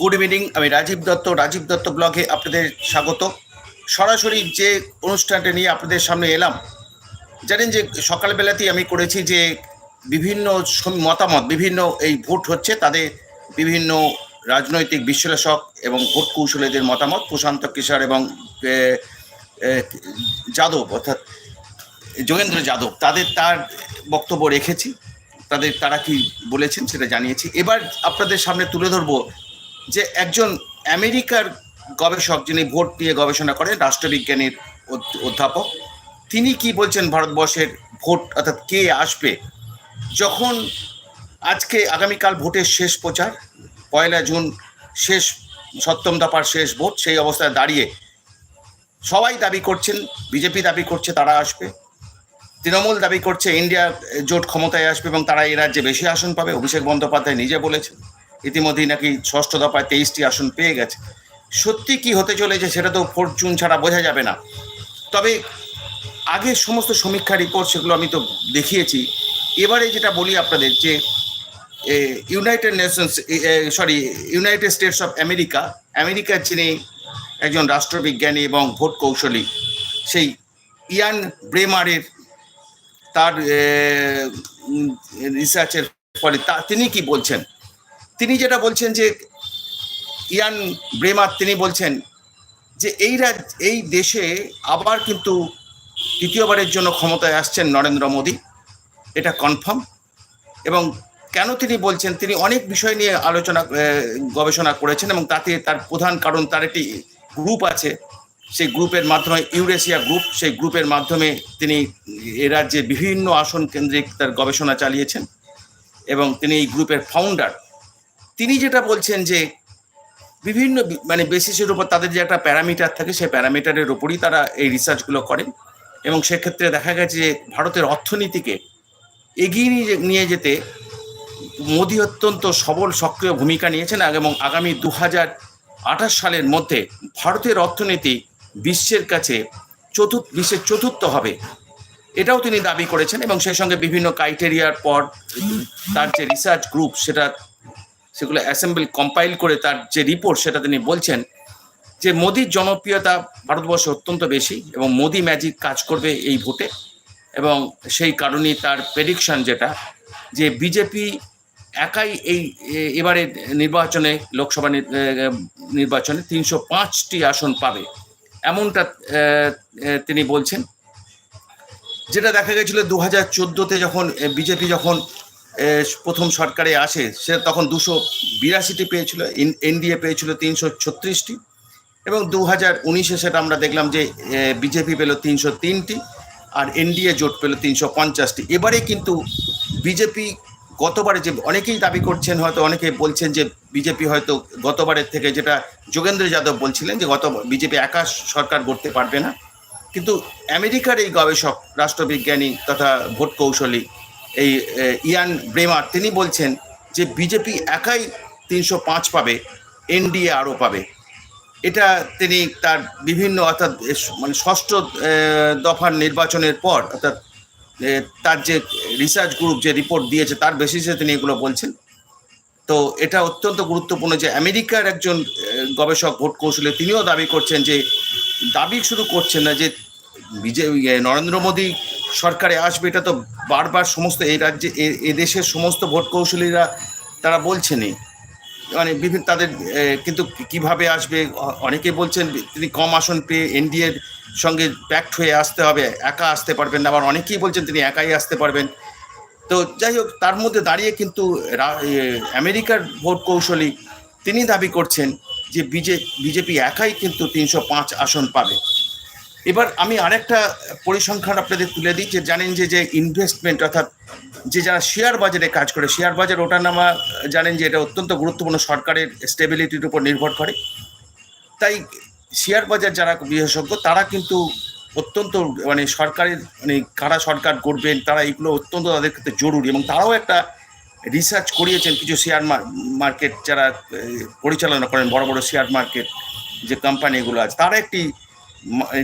Good evening আমি রাজীব দত্ত রাজীব দত্ত ব্লগে আপনাদের স্বাগত। সরাসরি যে অনুষ্ঠানটা নিয়ে আপনাদের সামনে এলাম, জানেন যে সকালবেলাতেই আমি করেছি যে বিভিন্ন মতামত, বিভিন্ন এই ভোট হচ্ছে, তাদের বিভিন্ন রাজনৈতিক বিশ্লেষক এবং ভোট কৌশলীদের মতামত, প্রশান্ত কিশোর এবং যাদব, অর্থাৎ যোগেন্দ্র যাদব, তাদের তার বক্তব্য রেখেছি। তাদের তারা কি বলেছেন সেটা জানিয়েছি। এবার আপনাদের সামনে তুলে ধরবো যে একজন আমেরিকার গবেষক যিনি ভোট নিয়ে গবেষণা করেন, রাষ্ট্রবিজ্ঞানীর অধ- অধ্যাপক, তিনি কি বলছেন ভারতবর্ষের ভোট, অর্থাৎ কে আসবে? যখন আজকে আগামীকাল ভোটের শেষ প্রচার, পয়লা জুন শেষ, সপ্তম দফার শেষ ভোট, সেই অবস্থায় দাঁড়িয়ে সবাই দাবি করছেন, বিজেপি দাবি করছে তারা আসবে, তৃণমূল দাবি করছে ইন্ডিয়া জোট ক্ষমতায় আসবে এবং তারা এই রাজ্যে বেশি আসন পাবে, অভিষেক বন্দ্যোপাধ্যায় নিজে বলেছেন। ইতিমধ্যেই নাকি ষষ্ঠ দফায় তেইশটি আসন পেয়ে গেছে। সত্যি কি হতে চলেছে সেটা তো ফোর্থ জুন ছাড়া বোঝা যাবে না। তবে আগের সমস্ত সমীক্ষা রিপোর্ট সেগুলো আমি তো দেখিয়েছি। এবারে যেটা বলি আপনাদের যে United Nations sorry United States of America আমেরিকার যিনি একজন রাষ্ট্রবিজ্ঞানী এবং ভোট কৌশলী, সেই ইয়ান ব্রেমারের তার রিসার্চের ফলে তা, তিনি কি বলছেন? তিনি যেটা বলছেন যে ইয়ান ব্রেমার তিনি বলছেন যে এই এই দেশে আবার কিন্তু দ্বিতীয়বারের জন্য ক্ষমতায় আসছেন নরেন্দ্র মোদী। এটা কনফার্ম। এবং কেন তিনি বলছেন, তিনি অনেক বিষয় নিয়ে আলোচনা গবেষণা করেছেন এবং তাতে তার প্রধান কারণ, তার একটি গ্রুপ আছে। সেই গ্রুপের মাধ্যমে, ইউরেশিয়া গ্রুপ, সেই গ্রুপের মাধ্যমে তিনি এ রাজ্যে বিভিন্ন আসন কেন্দ্রিক তার গবেষণা চালিয়েছেন। এবং তিনি এই গ্রুপের ফাউন্ডার তিনি যেটা বলছেন যে বিভিন্ন মানে বেসিসের উপর তাদের যে একটা প্যারামিটার থাকে, সেই প্যারামিটারের উপরই তারা এই রিসার্চগুলো করেন। এবং সেক্ষেত্রে দেখা গেছে যে ভারতের অর্থনীতিকে এগিয়ে নিয়ে নিয়ে যেতে মোদী অত্যন্ত সবল, সক্রিয় ভূমিকা নিয়েছেন। এবং আগামী দু হাজার আঠাশ সালের মধ্যে ভারতের অর্থনীতি বিশ্বের কাছে চতুর্থ বিশ্বের চতুর্থ হবে। এটাও তিনি দাবি করেছেন এবং সেই সঙ্গে বিভিন্ন ক্রাইটেরিয়ার পর তার যে রিসার্চ গ্রুপ সেটা সেগুলো অ্যাসেম্বল কম্পাইল করে তার যে রিপোর্ট সেটা তিনি বলছেন যে মোদির জনপ্রিয়তা ভারতবর্ষে অত্যন্ত বেশি এবং মোদি ম্যাজিক কাজ করবে এই ভোটে এবং সেই কারণেই তার প্রেডিকশন যেটা যে বিজেপি একাই এই এবারে নির্বাচনে, লোকসভা নির্বাচনে তিনশো পাঁচটি আসন পাবে। এমনটা তিনি বলছেন। যেটা দেখা গেছিল দু হাজার চোদ্দোতে যখন বিজেপি যখন প্রথম সরকারে আসে, সে তখন দুশো বিরাশিটি পেয়েছিল এনডিএ পেয়েছিল তিনশো ছত্রিশটি, এবং দু হাজার উনিশে সেটা আমরা দেখলাম যে বিজেপি পেল তিনশো তিনটি, আর এনডিএ জোট পেল তিনশো পঞ্চাশটি। এবারে কিন্তু বিজেপি গতবারে যে, অনেকেই দাবি করছেন, হয়তো অনেকে বলছেন যে, বিজেপি হয়তো গতবারের থেকে যেটা যোগেন্দ্র যাদব বলছিলেন যে, গত বিজেপি একা সরকার গড়তে পারবে না। কিন্তু আমেরিকার এই গবেষক, রাষ্ট্রবিজ্ঞানী তথা ভোট কৌশলী এই ইয়ান ব্রেমার, তিনি বলছেন যে বিজেপি একাই তিনশো পাঁচ পাবে, এনডিএ আরও পাবে। এটা তিনি তার বিভিন্ন, অর্থাৎ মানে ষষ্ঠ দফার নির্বাচনের পর, অর্থাৎ তার যে রিসার্চ গ্রুপ যে রিপোর্ট দিয়েছে, তার বেসিসে তিনি এগুলো বলছেন। তো এটা অত্যন্ত গুরুত্বপূর্ণ যে আমেরিকার একজন গবেষক ভোট কৌশলে তিনিও দাবি করছেন যে, দাবি শুরু করছেন না যে বিজেপি নরেন্দ্র মোদী সরকারে আসবে, এটা তো বারবার সমস্ত এই রাজ্যে, এ- দেশের সমস্ত ভোট কৌশলীরা তারা বলছেনই। মানে বিভিন্ন তাদের কিন্তু কীভাবে আসবে? অনেকে বলছেন তিনি কম আসন পেয়ে এনডিএর সঙ্গে প্যাক্ট হয়ে আসতে হবে, একা আসতে পারবেন না। আবার অনেকেই বলছেন তিনি একাই আসতে পারবেন। তো যাই হোক, তার মধ্যে দাঁড়িয়ে কিন্তু আমেরিকার ভোট কৌশলী তিনি দাবি করছেন যে বিজে, বিজেপি একাই কিন্তু তিনশো পাঁচ আসন পাবে। এবার আমি আরেকটা পরিসংখ্যান আপনাদের তুলে দিই, যে জানেন যে যে ইনভেস্টমেন্ট অর্থাৎ যে যারা শেয়ার বাজারে কাজ করে শেয়ার বাজার ওটা নামা, জানেন যে এটা অত্যন্ত গুরুত্বপূর্ণ সরকারের স্টেবিলিটির উপর নির্ভর করে। তাই শেয়ার বাজার যারা বিশেষজ্ঞ, তারা কিন্তু অত্যন্ত মানে সরকারের মানে কারা সরকার করবেন তারা এগুলো অত্যন্ত তাদের ক্ষেত্রে জরুরি এবং তারাও একটা রিসার্চ করিয়েছেন কিছু শেয়ার মার্কেট যারা পরিচালনা করেন, বড় বড় শেয়ার মার্কেট যে কোম্পানিগুলো আছে, তারা একটি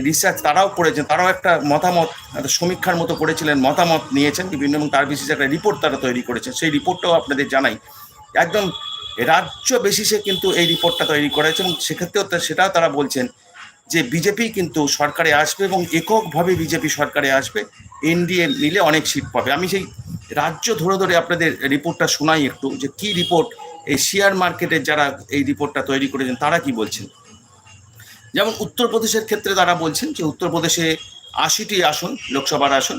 রিসার্চ তারাও করেছেন, তারাও একটা মতামত, একটা সমীক্ষার মতো করেছিলেন, মতামত নিয়েছেন বিভিন্ন এবং তার বিশেষ একটা রিপোর্ট তারা তৈরি করেছেন। সেই রিপোর্টটাও আপনাদের জানাই। একদম রাজ্য বেসিসে কিন্তু এই রিপোর্টটা তৈরি করেছে এবং সেক্ষেত্রেও সেটাও তারা বলছেন যে বিজেপি কিন্তু সরকারে আসবে, এবং এককভাবে বিজেপি সরকারে আসবে, এনডিএ মিলে অনেক সিট পাবে। আমি সেই রাজ্য ধরে ধরে আপনাদের রিপোর্টটা শোনাই একটু, যে কি রিপোর্ট এই শেয়ার মার্কেটের যারা এই রিপোর্টটা তৈরি করেছেন, তারা কি বলছেন? যেমন উত্তরপ্রদেশের ক্ষেত্রে তারা বলছেন যে উত্তরপ্রদেশে আশিটি আসন, লোকসভার আসন।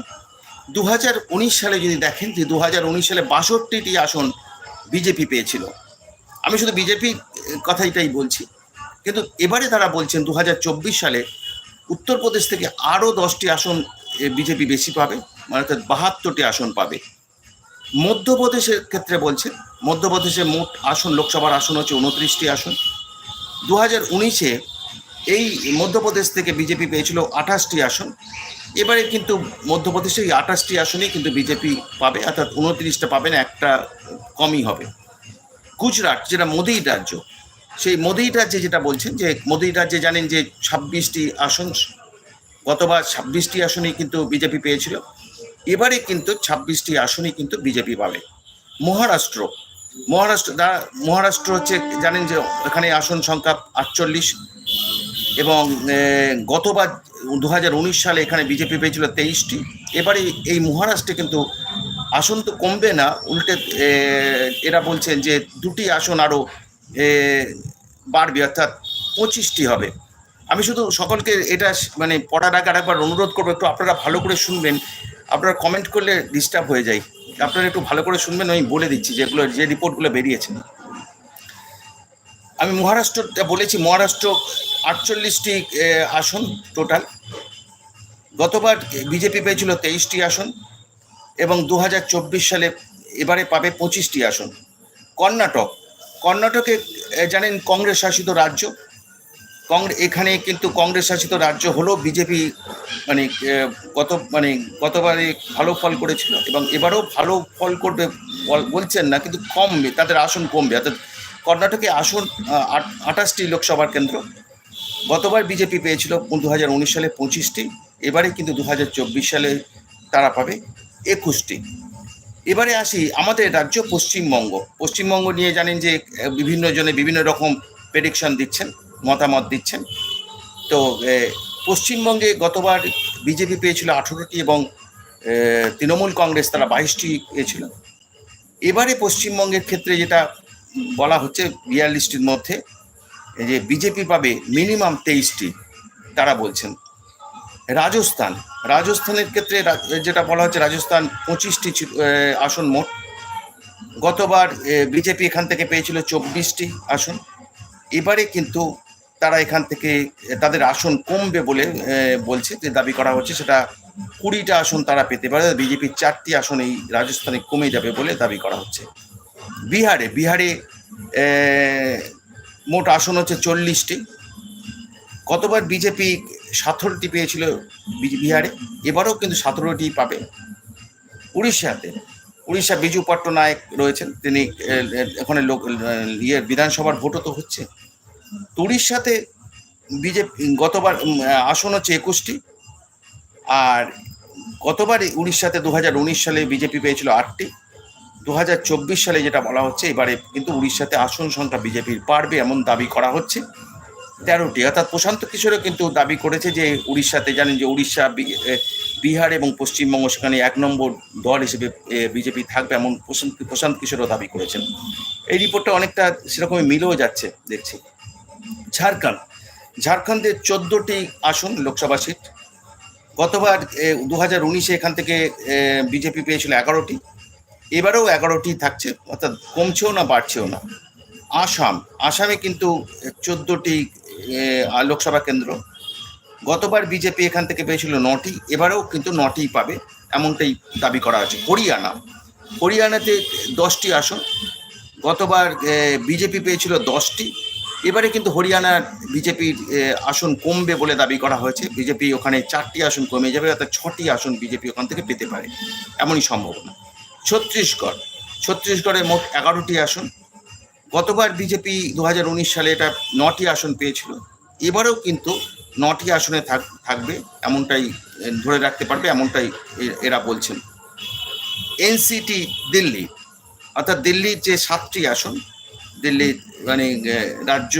দু হাজার উনিশ সালে যদি দেখেন, যে দু হাজার উনিশ সালে বাষট্টিটি আসন বিজেপি পেয়েছিল। আমি শুধু বিজেপি কথাইটাই বলছি। কিন্তু এবারে তারা বলছেন দু হাজার চব্বিশ সালে উত্তরপ্রদেশ থেকে আরও দশটি আসন বিজেপি বেশি পাবে মানে অর্থাৎ বাহাত্তরটি আসন পাবে। মধ্যপ্রদেশের ক্ষেত্রে বলছেন, মধ্যপ্রদেশে মোট আসন, লোকসভার আসন হচ্ছে উনত্রিশটি আসন। দু হাজার উনিশে এই মধ্যপ্রদেশ থেকে বিজেপি পেয়েছিল আঠাশটি আসন। এবারে কিন্তু মধ্যপ্রদেশে এই আঠাশটি আসনেই কিন্তু বিজেপি পাবে, অর্থাৎ উনত্রিশটা পাবে না একটা কমই হবে। গুজরাট, যেটা মোদির রাজ্য, সেই মোদির রাজ্যে যেটা বলছেন যে মোদির রাজ্যে জানেন যে ছাব্বিশটি আসন, গতবার ছাব্বিশটি আসনেই কিন্তু বিজেপি পেয়েছিল। এবারে কিন্তু ছাব্বিশটি আসনই কিন্তু বিজেপি পাবে। মহারাষ্ট্র মহারাষ্ট্র মহারাষ্ট্র হচ্ছে, জানেন যে এখানে আসন সংখ্যা আটচল্লিশ এবং গতবার দু উনিশ সালে এখানে বিজেপি পেয়েছিল তেইশটি। এবারে এই মহারাষ্ট্রে কিন্তু আসন তো কমবে না, উল্টে এরা বলছেন যে দুটি আসন আরও বাড়বে, অর্থাৎ পঁচিশটি হবে। আমি শুধু সকলকে এটা মানে পড়ার আগে আরেকবার অনুরোধ করব, একটু আপনারা ভালো করে শুনবেন। আপনারা কমেন্ট করলে ডিস্টার্ব হয়ে যায় আপনারা একটু ভালো করে শুনবেন, আমি বলে দিচ্ছি যেগুলো, যে রিপোর্টগুলো বেরিয়েছে। আমি মহারাষ্ট্রটা বলেছি, মহারাষ্ট্র আটচল্লিশটি আসন টোটাল গতবার বিজেপি পেয়েছিল তেইশটি আসন এবং দু হাজার চব্বিশ সালে এবারে পাবে পঁচিশটি আসন। কর্ণাটক, কর্ণাটকে জানেন কংগ্রেস শাসিত রাজ্য। কংগ্রেস এখানে কিন্তু কংগ্রেস শাসিত রাজ্য হলেও বিজেপি মানে গত মানে গতবারে ভালো ফল করেছিল এবং এবারেও ভালো ফল করবে বল- বলছেন না, কিন্তু কমবে, তাদের আসন কমবে। অর্থাৎ কর্ণাটকে আসন আঠাশটি লোকসভার কেন্দ্র। গতবার বিজেপি পেয়েছিল দু হাজার উনিশ সালে পঁচিশটি, এবারে কিন্তু দু হাজার চব্বিশ সালে তারা পাবে একুশটি। এবারে আসি আমাদের রাজ্য পশ্চিমবঙ্গ। পশ্চিমবঙ্গ নিয়ে জানেন যে, বিভিন্ন জনে বিভিন্ন রকম প্রেডিকশন দিচ্ছেন, মতামত দিচ্ছেন। তো পশ্চিমবঙ্গে গতবার বিজেপি পেয়েছিল আঠেরোটি এবং তৃণমূল কংগ্রেস তারা বাইশটি পেয়েছিল। এবারে পশ্চিমবঙ্গের ক্ষেত্রে যেটা বলা হচ্ছে বিয়াল্লিশটির মধ্যে যে বিজেপি পাবে মিনিমাম তেইশটি, তারা বলছেন। রাজস্থান, রাজস্থানের ক্ষেত্রে যেটা বলা হচ্ছে রাজস্থান পঁচিশটি আসন মোট। গতবার বিজেপি এখান থেকে পেয়েছিল চব্বিশটি আসন। এবারে কিন্তু তারা এখান থেকে তাদের আসন কমবে বলে বলছে। যে দাবি করা হচ্ছে সেটা কুড়িটা আসন তারা পেতে পারে। বিজেপির চারটি আসন এই রাজস্থানে কমে যাবে বলে দাবি করা হচ্ছে। বিহারে বিহারে মোট আসন হচ্ছে চল্লিশটি। গতবার বিজেপি সতেরোটি পেয়েছিল বিহারে, এবারেও কিন্তু সতেরোটি পাবে। উড়িষ্যাতে, উড়িষ্যা বিজু পট্টনায়ক রয়েছেন, তিনি ওখানে লোক ইয়ে বিধানসভার ভোটও তো হচ্ছে। তো উড়িষ্যাতে বিজেপি, গতবার আসন হচ্ছে একুশটি। আর গতবার উড়িষ্যাতে দু হাজার উনিশ সালে বিজেপি পেয়েছিল আটটি। দু হাজার চব্বিশ সালে যেটা বলা হচ্ছে, এবারে কিন্তু উড়িষ্যাতে আসন সংখ্যা বিজেপির পারবে এমন দাবি করা হচ্ছে। তেরোটি। অর্থাৎ প্রশান্ত কিশোরও কিন্তু দাবি করেছে যে, উড়িষ্যাতে জানেন যে, উড়িষ্যা বিহার এবং পশ্চিমবঙ্গ সেখানে এক নম্বর দল হিসেবে বিজেপি থাকবে এমন প্রশান্ত প্রশান্ত কিশোরও দাবি করেছেন। এই রিপোর্টটা অনেকটা সেরকমই মিলেও যাচ্ছে দেখছি। ঝাড়খণ্ড। ঝাড়খণ্ডের চোদ্দোটি আসন লোকসভা সিট। গতবার দু হাজার উনিশে এখান থেকে বিজেপি পেয়েছিল এগারোটি। এবারেও এগারোটি থাকছে, অর্থাৎ কমছেও না, বাড়ছেও না। আসাম, আসামে কিন্তু চোদ্দোটি লোকসভা কেন্দ্র। গতবার বিজেপি এখান থেকে পেয়েছিল নটি, এবারেও কিন্তু নটি পাবে, এমনটাই দাবি করা আছে হরিয়ানা, হরিয়ানাতে দশটি আসন, গতবার বিজেপি পেয়েছিল দশটি, এবারে কিন্তু হরিয়ানার বিজেপির আসন কমবে বলে দাবি করা হয়েছে। বিজেপি ওখানে চারটি আসন কমে যাবে, অর্থাৎ ছটি আসন বিজেপি ওখান থেকে পেতে পারে, এমনই সম্ভাবনা। ছত্তিশগড়। ছত্তিশগড়ে মোট এগারোটি আসন। গতবার বিজেপি দু হাজার উনিশ সালে এটা নটি আসন পেয়েছিল। এবারেও কিন্তু নটি আসনে থাক থাকবে, এমনটাই ধরে রাখতে পারবে, এমনটাই এরা বলছেন। এনসিটি দিল্লি, অর্থাৎ দিল্লির যে সাতটি আসন, দিল্লি মানে রাজ্য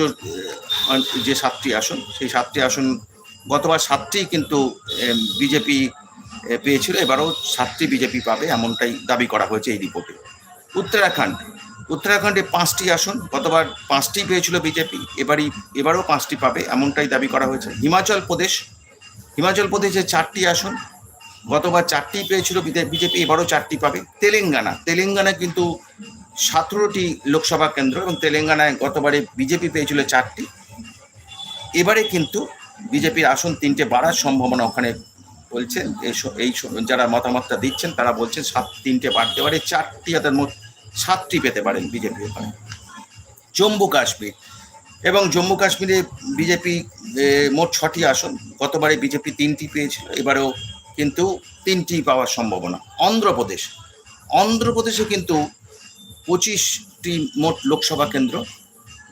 যে সাতটি আসন, সেই সাতটি আসন গতবার সাতটি কিন্তু বিজেপি পেয়েছিল। এবারও সাতটি বিজেপি পাবে, এমনটাই দাবি করা হয়েছে এই রিপোর্টে। উত্তরাখণ্ড। উত্তরাখণ্ডে পাঁচটি আসন, গতবার পাঁচটি পেয়েছিল বিজেপি, এবারই, এবারও পাঁচটি পাবে, এমনটাই দাবি করা হয়েছে। হিমাচল প্রদেশ। হিমাচল প্রদেশে চারটি আসন, গতবার চারটি পেয়েছিল বিজেপি, এবারও চারটি পাবে। তেলেঙ্গানা। তেলেঙ্গানা কিন্তু সতেরোটি লোকসভা কেন্দ্র এবং তেলেঙ্গানায় গতবারে বিজেপি পেয়েছিল চারটি। এবারে কিন্তু বিজেপির আসন তিনটে বাড়ার সম্ভাবনা ওখানে বলছেন, এই যারা মতামতটা দিচ্ছেন, তারা বলছেন সাত, তিনটে বাড়তে পারে, চারটি হাতের মোট সাতটি পেতে পারেন বিজেপি জম্মু কাশ্মীর। এবং জম্মু কাশ্মীরে বিজেপি মোট ছটি আসন। গতবারে বিজেপি তিনটি পেয়েছিল, এবারেও কিন্তু তিনটি পাওয়ার সম্ভাবনা। অন্ধ্রপ্রদেশ। অন্ধ্রপ্রদেশে কিন্তু পঁচিশটি মোট লোকসভা কেন্দ্র।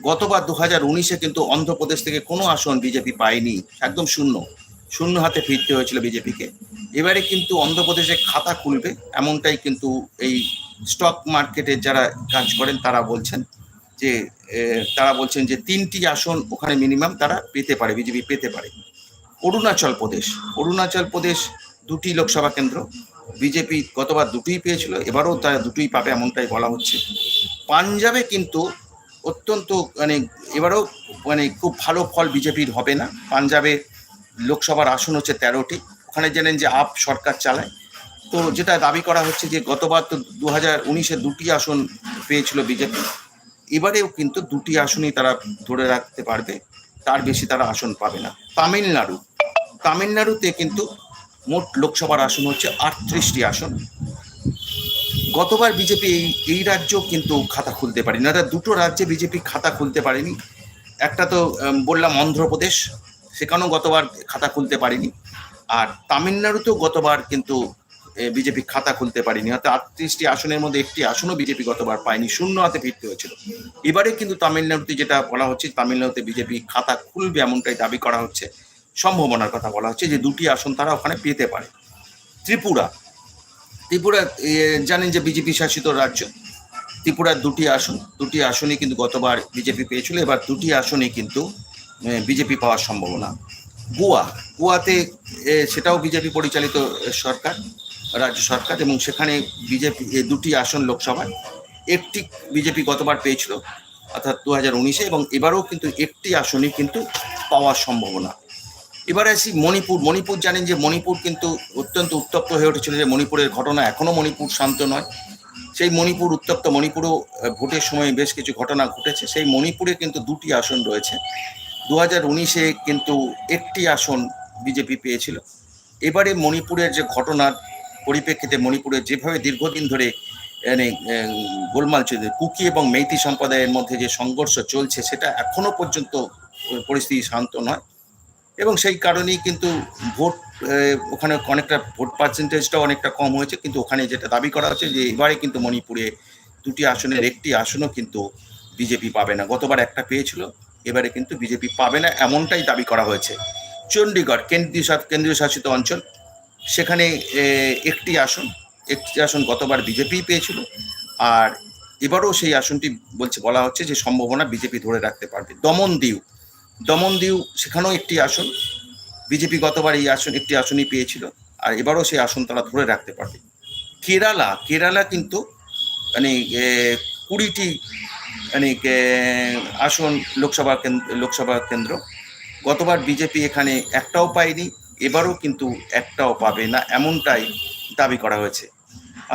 গতবার দু হাজার উনিশে কিন্তু অন্ধ্রপ্রদেশ থেকে কোনো আসন বিজেপি পায়নি, একদম শূন্য। শূন্য হাতে ফিরতে হয়েছিল বিজেপিকে। এবারে কিন্তু অন্ধ্রপ্রদেশে খাতা খুলবে, এমনটাই কিন্তু এই স্টক মার্কেটের যারা কাজ করেন তারা বলছেন যে তারা বলছেন যে তিনটি আসন ওখানে মিনিমাম তারা পেতে পারে, বিজেপি পেতে পারে। অরুণাচল প্রদেশ অরুণাচল প্রদেশ দুটি লোকসভা কেন্দ্র, বিজেপি গতবার দুটোই পেয়েছিল, এবারও তারা দুটোই পাবে এমনটাই বলা হচ্ছে। পাঞ্জাবে কিন্তু অত্যন্ত মানে এবারও মানে খুব ভালো ফল বিজেপির হবে না। পাঞ্জাবে লোকসভার আসন হচ্ছে তেরোটি। ওখানে জানেন যে আপ সরকার চালায়। তো যেটা দাবি করা হচ্ছে যে গতবার তো দু হাজার উনিশে দুটি আসন পেয়েছিল বিজেপি। এবারেও কিন্তু দুটি আসনই তারা ধরে রাখতে পারবে। তার বেশি তারা আসন পাবে না। তামিলনাড়ু। তামিলনাড়ুতে কিন্তু মোট লোকসভার আসন হচ্ছে আটত্রিশটি আসন। গতবার বিজেপি এই এই রাজ্য কিন্তু খাতা খুলতে পারেনি। অর্থাৎ দুটো রাজ্যে বিজেপি খাতা খুলতে পারেনি। একটা তো বললাম অন্ধ্রপ্রদেশ। সেখানেও গতবার খাতা খুলতে পারেনি। আর তামিলনাড়ুতেও গতবার কিন্তু বিজেপি খাতা খুলতে পারেনি। অর্থাৎ আটত্রিশটি আসনের মধ্যে একটি আসনও বিজেপি গতবার পায়নি, শূন্য হাতে ফিরতে হয়েছিল। এবারে কিন্তু তামিলনাড়ুতে যেটা বলা হচ্ছে, তামিলনাড়ুতে বিজেপি খাতা খুলবে এমনটাই দাবি করা হচ্ছে। সম্ভাবনার কথা বলা হচ্ছে যে দুটি আসন তারা ওখানে পেতে পারে। ত্রিপুরা ত্রিপুরা জানেন যে বিজেপি শাসিত রাজ্য। ত্রিপুরার দুটি আসন, দুটি আসনই কিন্তু গতবার বিজেপি পেয়েছিল। এবার দুটি আসনই কিন্তু বিজেপি পাওয়ার সম্ভাবনা। গোয়া, গোয়াতে সেটাও বিজেপি পরিচালিত সরকার, রাজ্য সরকার, এবং সেখানে বিজেপি দুটি আসন লোকসভায়। একটি বিজেপি গতবার পেয়েছিল, অর্থাৎ দু হাজার উনিশে, এবং এবারেও কিন্তু একটি আসনই কিন্তু পাওয়ার সম্ভাবনা। এবারে আসি মণিপুর। মণিপুর জানেন যে মণিপুর কিন্তু অত্যন্ত উত্তপ্ত হয়ে উঠেছিল যে মণিপুরের ঘটনা এখনও মণিপুর শান্ত নয়। সেই মণিপুর উত্তপ্ত মণিপুরেও ভোটের সময় বেশ কিছু ঘটনা ঘটেছে। সেই মণিপুরে কিন্তু দুটি আসন রয়েছে। দু হাজার উনিশে কিন্তু একটি আসন বিজেপি পেয়েছিল। এবারে মণিপুরের যে ঘটনার পরিপ্রেক্ষিতে মণিপুরে যেভাবে দীর্ঘদিন ধরে মানে, গোলমাল চলছে কুকি এবং মেইতি সম্প্রদায়ের মধ্যে যে সংঘর্ষ চলছে সেটা এখনও পর্যন্ত পরিস্থিতি শান্ত নয়। এবং সেই কারণেই কিন্তু ভোট ওখানে অনেকটা ভোট পার্সেন্টেজটাও অনেকটা কম হয়েছে। কিন্তু ওখানে যেটা দাবি করা হচ্ছে যে এবারে কিন্তু মণিপুরে দুটি আসনের একটি আসনও কিন্তু বিজেপি পাবে না। গতবার একটা পেয়েছিল। এবারে কিন্তু বিজেপি পাবে না, এমনটাই দাবি করা হয়েছে। চণ্ডীগড়, কেন্দ্রীয় কেন্দ্রীয় শাসিত অঞ্চল, সেখানে একটি আসন একটি আসন গতবার বিজেপি পেয়েছিল। আর এবারও সেই আসনটি বলছে, বলা হচ্ছে যে সম্ভাবনা বিজেপি ধরে রাখতে পারবে। দমন দিউ দমন দিউ সেখানেও একটি আসন, বিজেপি গতবার এই আসন, একটি আসনই পেয়েছিল, আর এবারও সেই আসন তারা ধরে রাখতে পারবে। কেরালা কেরালা কিন্তু মানে কুড়িটি মানে আসন লোকসভা লোকসভা কেন্দ্র। গতবার বিজেপি এখানে একটাও পায়নি, এবারও কিন্তু একটাও পাবে না, এমনটাই দাবি করা হয়েছে।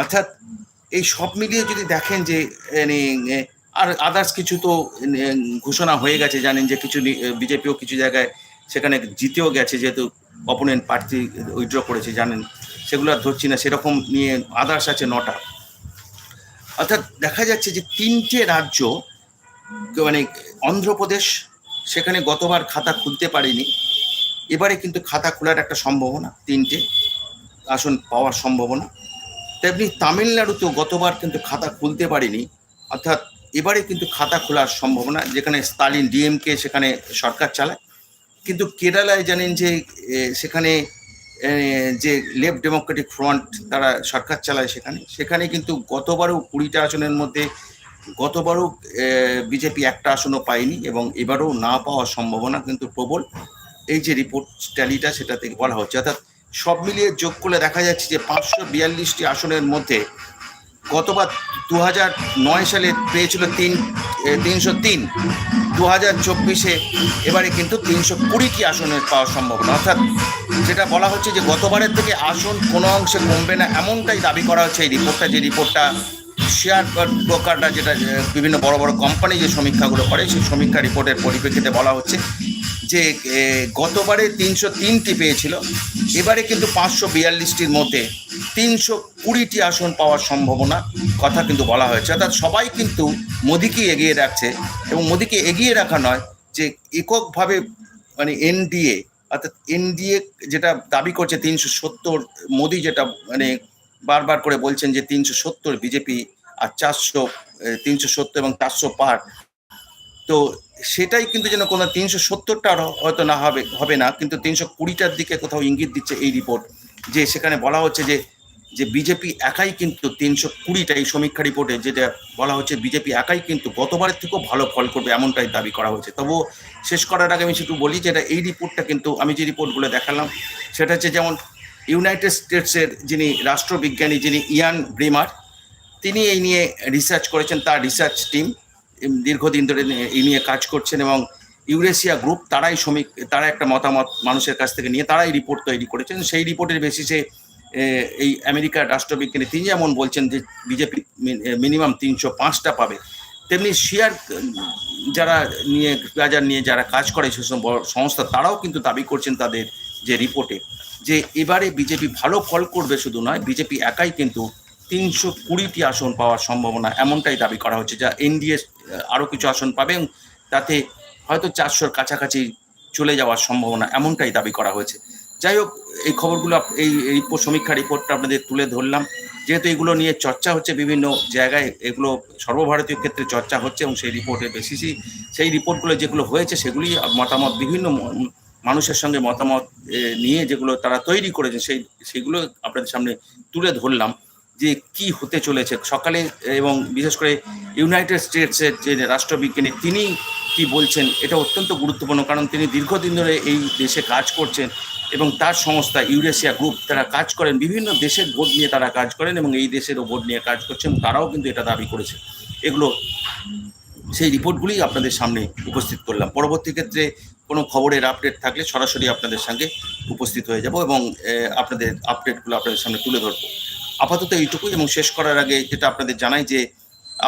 অর্থাৎ এই সব মিলিয়ে যদি দেখেন যে আর আদার্স কিছু তো ঘোষণা হয়ে গেছে, জানেন যে কিছু বিজেপিও কিছু জায়গায় সেখানে জিতেও গেছে, যেহেতু অপোনেন্ট প্রার্থী উইথড্র করেছে, জানেন। সেগুলো আর ধরছি না, সেরকম নিয়ে আদার্স আছে নটা। অর্থাৎ দেখা যাচ্ছে যে তিনটে রাজ্য মানে অন্ধ্রপ্রদেশ, সেখানে গতবার খাতা খুলতে পারেনি। এবারে কিন্তু খাতা খোলার একটা সম্ভাবনা, তিনটে আসন পাওয়ার সম্ভাবনা। তেমনি তামিলনাড়ুতেও গতবার কিন্তু খাতা খুলতে পারেনি। অর্থাৎ এবারে কিন্তু খাতা খোলার সম্ভাবনা, যেখানে স্টালিন ডিএমকে সেখানে সরকার চালায়। কিন্তু কেরালায় জানেন যে সেখানে যে লেফট ডেমোক্রেটিক ফ্রন্ট তারা সরকার চালায় সেখানে সেখানে কিন্তু গতবারও কুড়িটা আসনের মধ্যে গতবারও বিজেপি একটা আসনও পায়নি এবং এবারও না পাওয়ার সম্ভাবনা কিন্তু প্রবল। এই যে রিপোর্ট ট্যালিটা সেটা থেকে বলা হচ্ছে। অর্থাৎ সব মিলিয়ে যোগ করলে দেখা যাচ্ছে যে পাঁচশো বিয়াল্লিশটি আসনের মধ্যে গতবার দু হাজার নয় সালে পেয়েছিল তিন তিনশো তিন। দু হাজার চব্বিশে এবারে কিন্তু তিনশো কুড়িটি আসনের পাওয়ার সম্ভাবনা। অর্থাৎ যেটা বলা হচ্ছে যে গতবারের থেকে আসন কোনো অংশে কমবে না, এমনটাই দাবি করা হচ্ছে এই রিপোর্টটা, যে রিপোর্টটা শেয়ার ব্রোকাররা যেটা বিভিন্ন বড় বড় কোম্পানি যে সমীক্ষাগুলো করে, সেই সমীক্ষা রিপোর্টের পরিপ্রেক্ষিতে বলা হচ্ছে যে গতবারে তিনশো তিনটি পেয়েছিল, এবারে কিন্তু পাঁচশো বিয়াল্লিশটির মধ্যে তিনশো কুড়িটি আসন পাওয়ার সম্ভাবনা কথা কিন্তু বলা হয়েছে। অর্থাৎ সবাই কিন্তু মোদিকে এগিয়ে রাখছে এবং মোদিকে এগিয়ে রাখা নয় যে এককভাবে মানে এনডিএ, অর্থাৎ এনডিএ যেটা দাবি করছে তিনশো সত্তর, মোদি যেটা মানে বারবার করে বলছেন যে তিনশো সত্তর বিজেপি আর চারশো তিনশো সত্তর এবং চারশো পার। তো সেটাই কিন্তু যেন কোনো তিনশো সত্তরটা হয়তো না হবে হবে না। কিন্তু তিনশো কুড়িটার দিকে কোথাও ইঙ্গিত দিচ্ছে এই রিপোর্ট যে সেখানে বলা হচ্ছে যে যে বিজেপি একাই কিন্তু তিনশো কুড়িটা এই সমীক্ষা রিপোর্টে যেটা বলা হচ্ছে বিজেপি একাই কিন্তু গতবারের থেকেও ভালো ফল করবে এমনটাই দাবি করা হয়েছে। তবুও শেষ করার আগে আমি একটু বলি যেটা এই রিপোর্টটা কিন্তু আমি যে রিপোর্টগুলো দেখালাম, সেটা হচ্ছে যেমন ইউনাইটেড স্টেটসের যিনি রাষ্ট্রবিজ্ঞানী যিনি ইয়ান ব্রিমার তিনি এই নিয়ে রিসার্চ করেছেন, তার রিসার্চ টিম দীর্ঘদিন ধরে এই নিয়ে কাজ করছেন এবং ইউরেশিয়া গ্রুপ তারাই শ্রমিক তারা একটা মতামত মানুষের কাছ থেকে নিয়ে তারাই রিপোর্ট তৈরি করেছেন। সেই রিপোর্টের বেসিসে এই আমেরিকার রাষ্ট্রবিজ্ঞানী, তিনি যেমন বলছেন যে বিজেপি মিনিমাম তিনশো পাঁচটা পাবে, তেমনি শেয়ার, যারা নিয়ে বাজার নিয়ে যারা কাজ করে সেসব সংস্থা, তারাও কিন্তু দাবি করছেন তাদের যে রিপোর্টে, যে এবারে বিজেপি ভালো ফল করবে শুধু নয়, বিজেপি একাই কিন্তু তিনশো কুড়িটি আসন পাওয়ার সম্ভাবনা এমনটাই দাবি করা হচ্ছে, যা এনডিএ, আরও কিছু আসন পাবে এবং তাতে হয়তো চারশোর কাছাকাছি চলে যাওয়ার সম্ভাবনা এমনটাই দাবি করা হয়েছে। যাই হোক এই খবরগুলো এই রিপোর্ট সমীক্ষা রিপোর্টটা আপনাদের তুলে ধরলাম। যেহেতু এগুলো নিয়ে চর্চা হচ্ছে বিভিন্ন জায়গায়, এগুলো সর্বভারতীয় ক্ষেত্রে চর্চা হচ্ছে এবং সেই রিপোর্টের বেসিসই সেই রিপোর্টগুলো যেগুলো হয়েছে, সেগুলি মতামত, বিভিন্ন মানুষের সঙ্গে মতামত নিয়ে যেগুলো তারা তৈরি করেছে সেই, সেগুলো আপনাদের সামনে তুলে ধরলাম যে কি হতে চলেছে। সকালে এবং বিশেষ করে ইউনাইটেড স্টেটসের যে রাষ্ট্রবিজ্ঞানী, তিনি কি বলছেন, এটা অত্যন্ত গুরুত্বপূর্ণ, কারণ তিনি দীর্ঘদিন ধরে এই দেশে কাজ করছেন। এবং তার সংস্থা ইউরেশিয়া গ্রুপ, তারা কাজ করেন। বিভিন্ন দেশের ভোট নিয়ে তারা কাজ করেন এবং এই দেশেরও ভোট নিয়ে কাজ করছেন তারাও কিন্তু এটা দাবি করেছে। এগুলো সেই রিপোর্টগুলি আপনাদের সামনে উপস্থিত করলাম। পরবর্তী ক্ষেত্রে কোনো খবরের আপডেট থাকলে সরাসরি আপনাদের সঙ্গে উপস্থিত হয়ে যাব এবং আপনাদের আপডেটগুলো আপনাদের সামনে তুলে ধরবো। আপাতত এইটুকুই এবং শেষ করার আগে যেটা আপনাদের জানাই যে,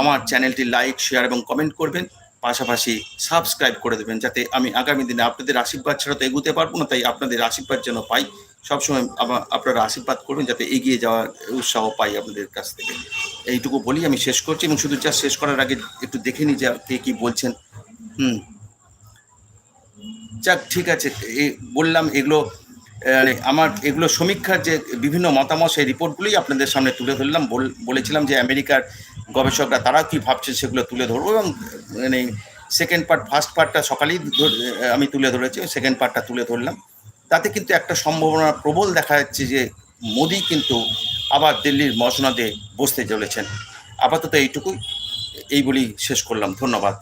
আমার চ্যানেলটি লাইক, শেয়ার এবং কমেন্ট করবেন। পাশাপাশি সাবস্ক্রাইব করে দেবেন যাতে আমি আগামী দিনে আপনাদের আশীর্বাদ ছাড়া তো এগোতে পারব না, তাই আপনাদের আশীর্বাদ যেন পাই। সবসময় আপনারা আশীর্বাদ করবেন যাতে এগিয়ে যাওয়ার উৎসাহ পাই আপনাদের কাছ থেকে। এইটুকু বলি, আমি শেষ করছি এবং শুধু যা শেষ করার আগে একটু দেখে নিই যে কে কি বলছেন। হুম। যাক, ঠিক আছে। বললাম এগুলো মানে আমার এগুলো সমীক্ষার যে বিভিন্ন মতামত, সেই রিপোর্টগুলোই আপনাদের সামনে তুলে ধরলাম। বল- বলেছিলাম যে আমেরিকার গবেষকরা তারা কি ভাবছে সেগুলো তুলে ধরবো এবং মানে সেকেন্ড পার্ট ফার্স্ট পার্টটা সকালেই আমি তুলে ধরেছি সেকেন্ড পার্টটা তুলে ধরলাম। তাতে কিন্তু একটা সম্ভাবনা প্রবল দেখা যাচ্ছে যে, মোদি কিন্তু আবার দিল্লির মসনদে বসতে চলেছেন। আপাতত এইটুকুই, এই বলি শেষ করলাম। ধন্যবাদ।